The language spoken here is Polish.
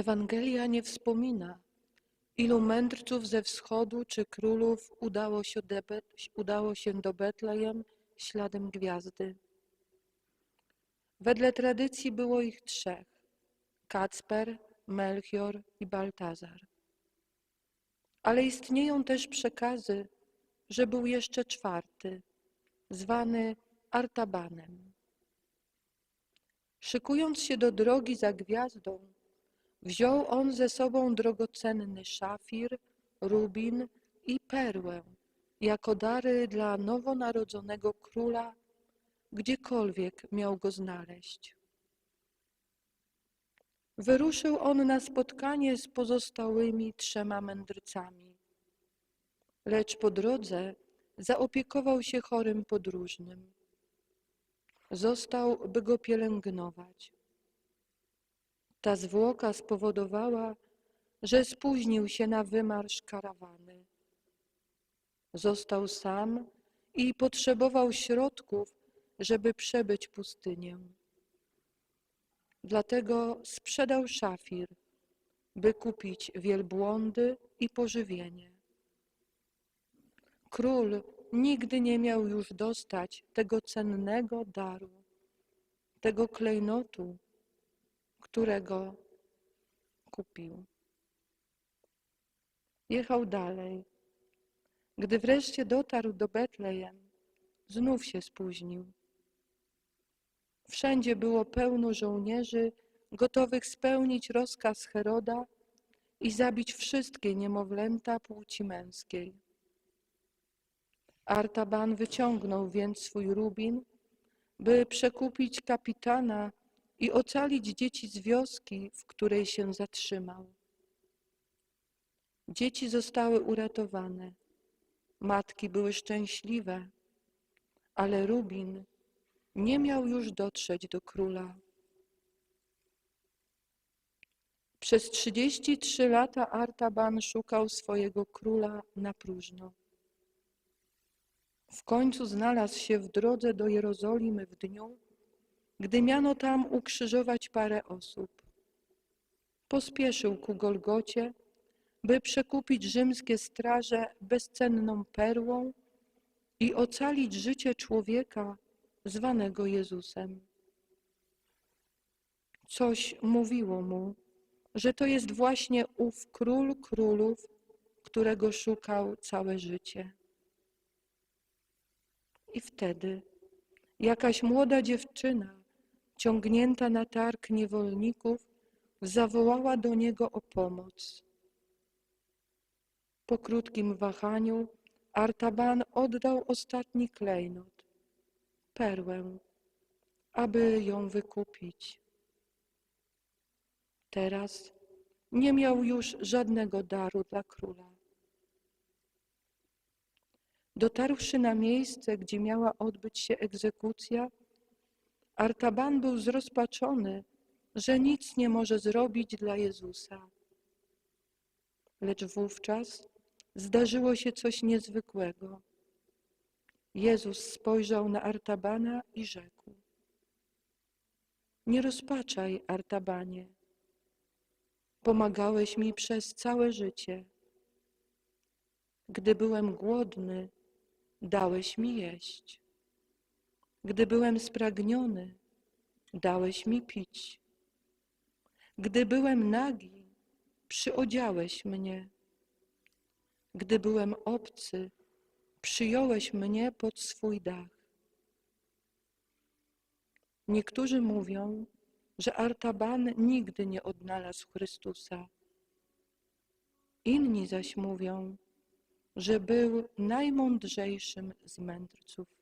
Ewangelia nie wspomina, ilu mędrców ze wschodu czy królów udało się, udało się do Betlejem śladem gwiazdy. Wedle tradycji było ich trzech: Kacper, Melchior i Baltazar. Ale istnieją też przekazy, że był jeszcze czwarty, zwany Artabanem. Szykując się do drogi za gwiazdą, wziął on ze sobą drogocenny szafir, rubin i perłę jako dary dla nowonarodzonego króla, gdziekolwiek miał go znaleźć. Wyruszył on na spotkanie z pozostałymi trzema mędrcami, lecz po drodze zaopiekował się chorym podróżnym. Został, by go pielęgnować. Ta zwłoka spowodowała, że spóźnił się na wymarsz karawany. Został sam i potrzebował środków, żeby przebyć pustynię. Dlatego sprzedał szafir, by kupić wielbłądy i pożywienie. Król nigdy nie miał już dostać tego cennego daru, tego klejnotu, którego kupił. Jechał dalej. Gdy wreszcie dotarł do Betlejem, znów się spóźnił. Wszędzie było pełno żołnierzy gotowych spełnić rozkaz Heroda i zabić wszystkie niemowlęta płci męskiej. Artaban wyciągnął więc swój rubin, by przekupić kapitana i ocalić dzieci z wioski, w której się zatrzymał. Dzieci zostały uratowane, matki były szczęśliwe, ale Rubin nie miał już dotrzeć do króla. Przez 33 lata Artaban szukał swojego króla na próżno. W końcu znalazł się w drodze do Jerozolimy w dniu, gdy miano tam ukrzyżować parę osób. Pospieszył ku Golgocie, by przekupić rzymskie straże bezcenną perłą i ocalić życie człowieka zwanego Jezusem. Coś mówiło mu, że to jest właśnie ów król królów, którego szukał całe życie. I wtedy jakaś młoda dziewczyna, ciągnięta na targ niewolników, zawołała do niego o pomoc. Po krótkim wahaniu Artaban oddał ostatni klejnot, perłę, aby ją wykupić. Teraz nie miał już żadnego daru dla króla. Dotarłszy na miejsce, gdzie miała odbyć się egzekucja, Artaban był zrozpaczony, że nic nie może zrobić dla Jezusa. Lecz wówczas zdarzyło się coś niezwykłego. Jezus spojrzał na Artabana i rzekł: Nie rozpaczaj, Artabanie. Pomagałeś mi przez całe życie. Gdy byłem głodny, dałeś mi jeść. Gdy byłem spragniony, dałeś mi pić. Gdy byłem nagi, przyodziałeś mnie. Gdy byłem obcy, przyjąłeś mnie pod swój dach. Niektórzy mówią, że Artaban nigdy nie odnalazł Chrystusa. Inni zaś mówią, że był najmądrzejszym z mędrców.